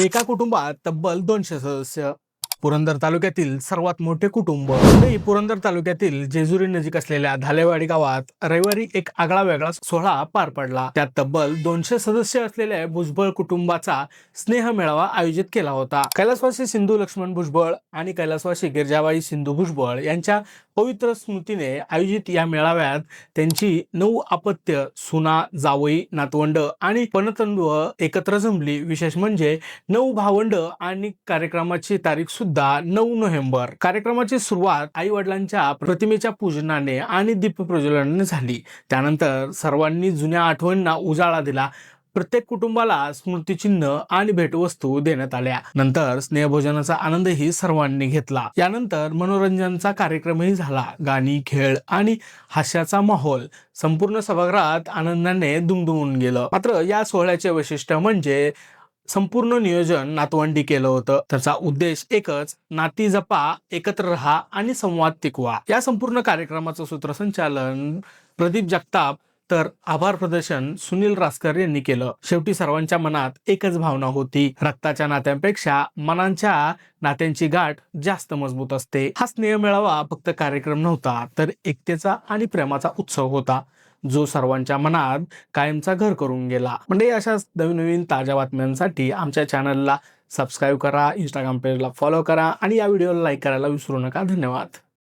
एका कुटुंबात तब्बल दोनशे सदस्य. पुरंदर तालुक्यातील सर्वात मोठे कुटुंब. पुरंदर तालुक्यातील जेजुरी नजीक असलेल्या धालेवाडी गावात रविवारी एक आगळा वेगळा सोहळा पार पडला. त्यात तब्बल दोनशे सदस्य असलेल्या भुजबळ कुटुंबाचा स्नेह मेळावा आयोजित केला होता. कैलासवासी सिंधू लक्ष्मण भुजबळ आणि कैलासवासी गिरजाबाई सिंधू भुजबळ यांच्या पवित्र स्मृतीने आयोजित या मेळाव्यात त्यांची नऊ अपत्य सुना जावई नातवंड आणि पणतंडू एकत्र जमली. विशेष म्हणजे नऊ भावंड आणि कार्यक्रमाची तारीख सुद्धा नऊ नोव्हेंबर. कार्यक्रमाची सुरुवात आई वडिलांच्या प्रतिमेच्या पूजनाने आणि दीप प्रज्वलनाने झाली. त्यानंतर सर्वांनी जुन्या आठवणींना उजाळा दिला. प्रत्येक कुटुंबाला स्मृतिचिन्ह आणि भेटवस्तू देण्यात आल्या. नंतर स्नेहभोजनाचा आनंदही सर्वांनी घेतला. यानंतर मनोरंजनचा कार्यक्रमही झाला. गाणी खेळ आणि हास्याचा माहोल संपूर्ण सभागृहात आनंदाने दुमदुमून गेलं. मात्र या सोहळ्याचे वैशिष्ट्य म्हणजे संपूर्ण नियोजन नातवंडी केलं होतं. त्याचा उद्देश एकच नाती जपा एकत्र राहा आणि संवाद टिकवा. या संपूर्ण कार्यक्रमाचं सूत्रसंचालन प्रदीप जगताप तर आभार प्रदर्शन सुनील रासकर यांनी केलं. शेवटी सर्वांच्या मनात एकच भावना होती. रक्ताच्या नात्यांपेक्षा मनांच्या नात्यांची गाठ जास्त मजबूत असते. हा स्नेह मेळावा फक्त कार्यक्रम नव्हता तर एकतेचा आणि प्रेमाचा उत्सव होता जो सर्वांच्या मनात कायमचा घर करून गेला. म्हणजे अशाच नवीन नवीन ताज्या बातम्यांसाठी आमच्या चॅनलला सबस्क्राईब करा इंस्टाग्राम पेजला फॉलो करा आणि या व्हिडिओला लाईक करायला विसरू नका. धन्यवाद.